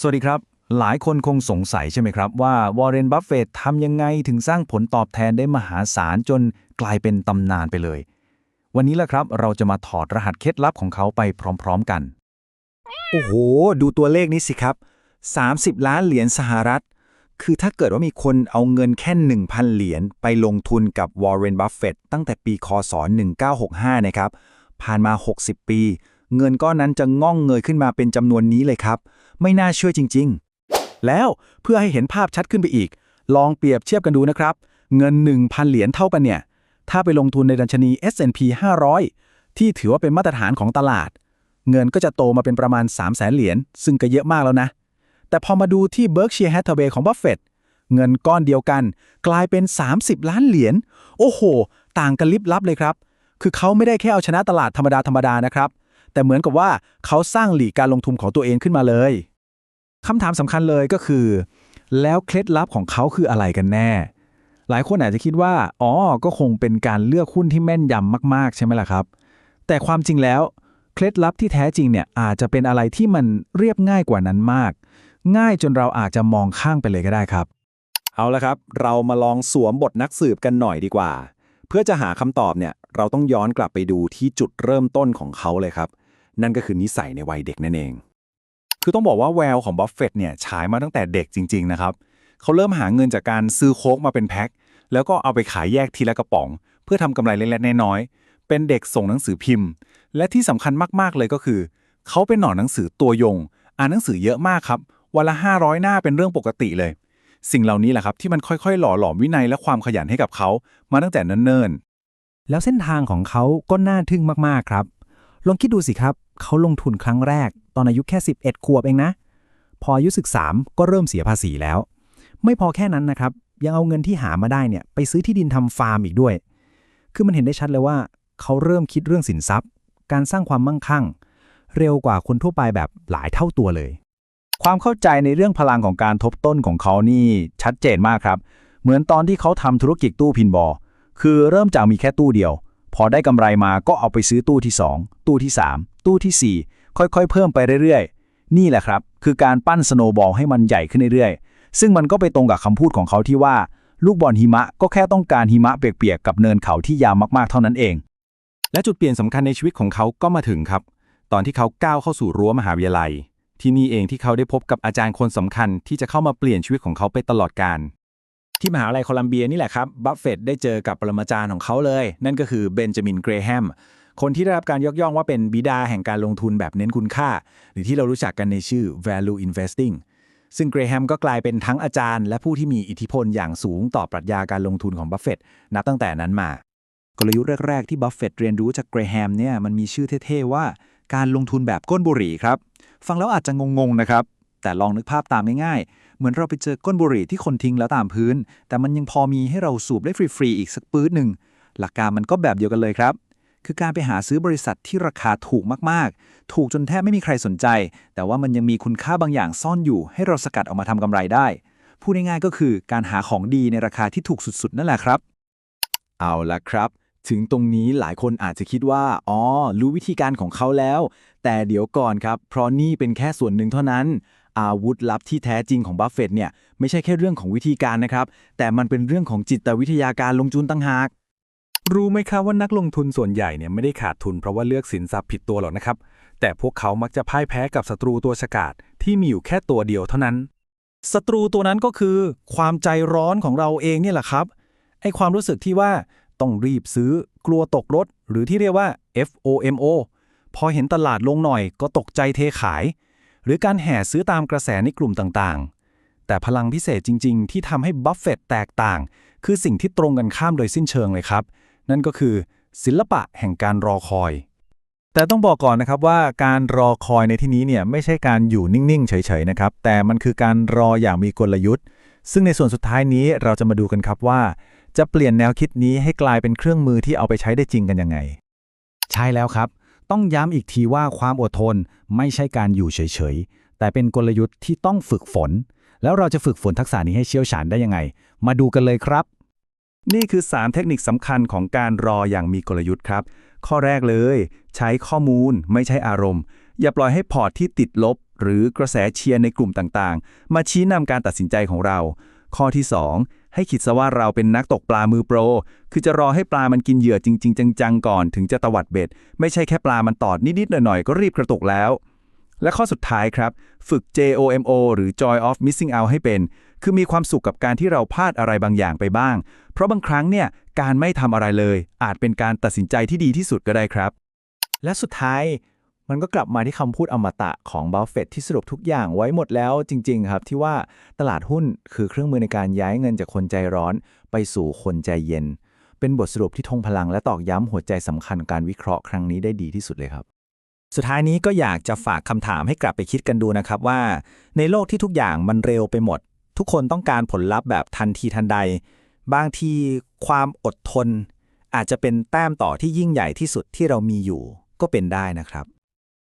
สวัสดีครับ หลายคนคงสงสัยใช่ไหมครับ ว่าวอร์เรน บัฟเฟตทำยังไงถึงสร้างผลตอบแทนได้มหาศาลจนกลายเป็นตำนานไปเลย วันนี้แหละครับเราจะมาถอดรหัสเคล็ดลับของเขาไปพร้อมๆกัน โอ้โห ดูตัวเลขนี้สิครับ 30 ล้านเหรียญสหรัฐ คือถ้าเกิดว่ามีคนเอาเงินแค่ 1,000 เหรียญไปลงทุนกับวอร์เรน บัฟเฟตตั้งแต่ปีคศ 1965 นะครับ ผ่านมา 60 ปี เงินก้อนนั้นจะง่องเงยขึ้นมาเป็นจำนวนนี้เลยครับ ไม่น่าเชื่อจริง ๆ แล้วเพื่อให้เห็นภาพชัดขึ้นไปอีก ลองเปรียบเทียบกันดูนะครับ เงิน 1,000 เหรียญเท่ากันเนี่ย ถ้าไปลงทุนในดัชนี S&P 500 ที่ถือว่าเป็นมาตรฐานของตลาด เงินก็จะโตมาเป็นประมาณ 3 0 0แสนเหรียญซึ่งก็เยอะมากแล้วนะ แต่พอมาดูที่ Berkshire Hathaway ของบัฟเฟตเงินก้อนเดียวกัน กลายเป็น 30 ล้านเหรียญโอ้โห ต่างกันลิบลับเลยครับ คือเขาไม่ได้แค่เอาชนะตลาดธรรมดาธรรมดานะครับ แต่เหมือนกับว่าเขาสร้างหลีกการลงทุนของตัวเองขึ้นมาเลยคำถามสำคัญเลยก็คือ แล้วเคล็ดลับของเขาคืออะไรกันแน่ หลายคนอาจจะคิดว่า อ๋อ ก็คงเป็นการเลือกหุ้นที่แม่นยำมาก ๆ ใช่ไหมล่ะครับ แต่ความจริงแล้ว เคล็ดลับที่แท้จริงเนี่ยอาจจะเป็นอะไรที่มันเรียบง่ายกว่านั้นมาก ง่ายจนเราอาจจะมองข้างไปเลยก็ได้ครับ เอาละครับ เรามาลองสวมบทนักสืบกันหน่อยดีกว่า เพื่อจะหาคำตอบเนี่ย เราต้องย้อนกลับไปดูที่จุดเริ่มต้นของเขาเลยครับ นั่นก็คือนิสัยในวัยเด็กนั่นเอง คือต้องบอกว่าแววของบัฟเฟตเนี่ยฉายมาตั้งแต่เด็กจริง ๆ นะครับ เขาเริ่มหาเงินจากการซื้อโค้กมาเป็นแพ็ค แล้วก็เอาไปขายแยกทีละกระป๋อง เพื่อทำกำไรเล็กๆน้อยๆ เป็นเด็กส่งหนังสือพิมพ์ และที่สำคัญมากๆเลยก็คือ เขาเป็นหนอนหนังสือตัวยง อ่านหนังสือเยอะมากครับ วันละ 500 หน้าเป็นเรื่องปกติเลย สิ่งเหล่านี้แหละครับที่มันค่อยๆ หล่อหลอมวินัยและความขยันให้กับเขามาตั้งแต่เนิ่นๆแล้วเส้นทางของเขาก็น่าทึ่งมากๆครับ ลองคิดดูสิครับ เขาลงทุนครั้งแรก ตอนอายุแค่ 11 ขวบเองนะ พออายุศึกษามก็เริ่มเสียภาษีแล้ว ไม่พอแค่นั้นนะครับ ยังเอาเงินที่หามาได้เนี่ยไปซื้อที่ดินทำฟาร์มอีกด้วย คือมันเห็นได้ชัดเลยว่า เขาเริ่มคิดเรื่องสินทรัพย์ การสร้างความมั่งคั่ง เร็วกว่าคนทั่วไปแบบหลายเท่าตัวเลย ความเข้าใจในเรื่องพลังของการทบต้นของเขานี่ชัดเจนมากครับ เหมือนตอนที่เขาทำธุรกิจตู้พินบอลคือเริ่มจากมีแค่ตู้เดียว พอได้กำไรมาก็เอาไปซื้อตู้ที่ 2 ตู้ที่ 3 ตู้ทีสี่ 4 ค่อยๆ เพิ่มไปเรื่อยๆ นี่แหละครับ คือการปั้นสโนบอลให้มันใหญ่ขึ้นเรื่อยๆ ซึ่งมันก็ไปตรงกับคำพูดของเขาที่ว่า ลูกบอลหิมะก็แค่ต้องการหิมะเปียกๆ กับเนินเขาที่ยาวมากๆ เท่านั้นเอง และจุดเปลี่ยนสำคัญในชีวิตของเขาก็มาถึงครับ ตอนที่เขาก้าวเข้าสู่รั้วมหาวิทยาลัย ที่นี่เองที่เขาได้พบกับอาจารย์คนสำคัญที่จะเข้ามาเปลี่ยนชีวิตของเขาไปตลอดกาล ที่มหาวิทยาลัยโคลัมเบียนี่แหละครับบัฟเฟตต์ได้เจอกับปรมาจารย์ของเขาเลย นั่นก็คือเบนจามินเกรแฮมคนที่ได้รับการยกย่องว่าเป็นบิดาแห่งการลงทุนแบบเน้นคุณค่า หรือที่เรารู้จักกันในชื่อ value investing ซึ่งเกรแฮมก็กลายเป็นทั้งอาจารย์ และผู้ที่มีอิทธิพลอย่างสูงต่อปรัชญาการลงทุนของบัฟเฟตต์นับตั้งแต่นั้นมากลยุทธ์แรก ๆ ที่บัฟเฟตต์เรียนรู้จากเกรแฮมเนี่ยมันมีชื่อเท่ ๆ ว่า การลงทุนแบบก้นบุหรี่ครับ ฟังแล้วอาจจะงง ๆ นะครับ แต่ลองนึกภาพตามง่ายๆ เหมือนเราไปเจอก้นบุหรี่ที่คนทิ้งแล้วตามพื้น แต่มันยังพอมีให้เราสูบได้ฟรีๆอีกสักปื๊ดหนึ่ง หลักการมันก็แบบเดียวกันเลยครับ คือการไปหาซื้อบริษัทที่ราคาถูกมากๆ ถูกจนแทบไม่มีใครสนใจ แต่ว่ามันยังมีคุณค่าบางอย่างซ่อนอยู่ ให้เราสกัดออกมาทำกำไรได้ พูดง่ายๆก็คือการหาของดีในราคาที่ถูกสุดๆ นั่นแหละครับ เอาละครับถึงตรงนี้หลายคนอาจจะคิดว่า อ๋อ รู้วิธีการของเขาแล้ว แต่เดี๋ยวก่อนครับ เพราะนี่เป็นแค่ส่วนหนึ่งเท่านั้น อาวุธลับที่แท้จริงของบัฟเฟตต์เนี่ยไม่ใช่แค่เรื่องของวิธีการนะครับ แต่มันเป็นเรื่องของจิตวิทยาการลงทุนตั้งหาก รู้ไหมครับว่านักลงทุนส่วนใหญ่เนี่ยไม่ได้ขาดทุนเพราะว่าเลือกสินทรัพย์ผิดตัวหรอกนะครับ แต่พวกเขามักจะพ่ายแพ้กับศัตรูตัวฉกาจที่มีอยู่แค่ตัวเดียวเท่านั้นศัตรูตัวนั้นก็คือ ความใจร้อนของเราเองเนี่ยแหละครับไอความรู้สึกที่ว่าต้องรีบซื้อกลัวตกรถ หรือที่เรียกว่า FOMO พอเห็นตลาดลงหน่อยก็ตกใจเทขาย หรือการแห่ซื้อตามกระแสในกลุ่มต่างๆ แต่พลังพิเศษจริง ๆ ที่ทำให้บัฟเฟตแตกต่าง คือสิ่งที่ตรงกันข้ามโดยสิ้นเชิงเลยครับ นั่นก็คือ ศิลปะแห่งการรอคอย แต่ต้องบอกก่อนนะครับว่าการรอคอยในที่นี้เนี่ยไม่ใช่การอยู่นิ่งๆ เฉยๆนะครับ แต่มันคือการรออย่างมีกลยุทธ์ ซึ่งในส่วนสุดท้ายนี้เราจะมาดูกันครับว่า จะเปลี่ยนแนวคิดนี้ให้กลายเป็นเครื่องมือที่เอาไปใช้ได้จริงกันยังไง ใช่แล้วครับ ต้องย้ำอีกทีว่าความอดทนไม่ใช่การอยู่เฉยๆ แต่เป็นกลยุทธ์ที่ต้องฝึกฝน แล้วเราจะฝึกฝนทักษะนี้ให้เชี่ยวชาญได้ยังไง มาดูกันเลยครับ นี่คือ 3 เทคนิคสำคัญของการรออย่างมีกลยุทธ์ครับ ข้อแรกเลย ใช้ข้อมูลไม่ใช่อารมณ์ อย่าปล่อยให้พอร์ตที่ติดลบ หรือกระแสเชียร์ในกลุ่มต่างๆ มาชี้นำการตัดสินใจของเรา ข้อที่ 2 ให้คิดซะว่าเราเป็นนักตกปลามือโปร คือจะรอให้ปลามันกินเหยื่อจริง ๆ จังๆก่อนถึงจะตวัดเบ็ด ไม่ใช่แค่ปลามันตอดนิดๆหน่อยๆ ก็รีบกระตุกแล้ว และข้อสุดท้ายครับ ฝึก JOMO หรือ Joy of Missing Out ให้เป็น คือมีความสุขกับการที่เราพลาดอะไรบางอย่างไปบ้าง เพราะบางครั้งเนี่ยการไม่ทำอะไรเลย อาจเป็นการตัดสินใจที่ดีที่สุดก็ได้ครับ และสุดท้าย มันก็กลับมาที่คำพูดอมตะของบัฟเฟตที่สรุปทุกอย่างไว้หมดแล้วจริง ๆ ครับ ที่ว่าตลาดหุ้นคือเครื่องมือในการย้ายเงินจากคนใจร้อน ไปสู่คนใจเย็น เป็นบทสรุปที่ทงพลังและตอกย้ำหัวใจสำคัญการวิเคราะห์ครั้งนี้ได้ดีที่สุดเลยครับ สุดท้ายนี้ก็อยากจะฝากคำถามให้กลับไปคิดกันดูนะครับว่า ในโลกที่ทุกอย่างมันเร็วไปหมด ทุกคนต้องการผลลัพธ์แบบทันทีทันใด บางทีความอดทน อาจจะเป็นแต้มต่อที่ยิ่งใหญ่ที่สุดที่เรามีอยู่ ก็เป็นได้นะครับ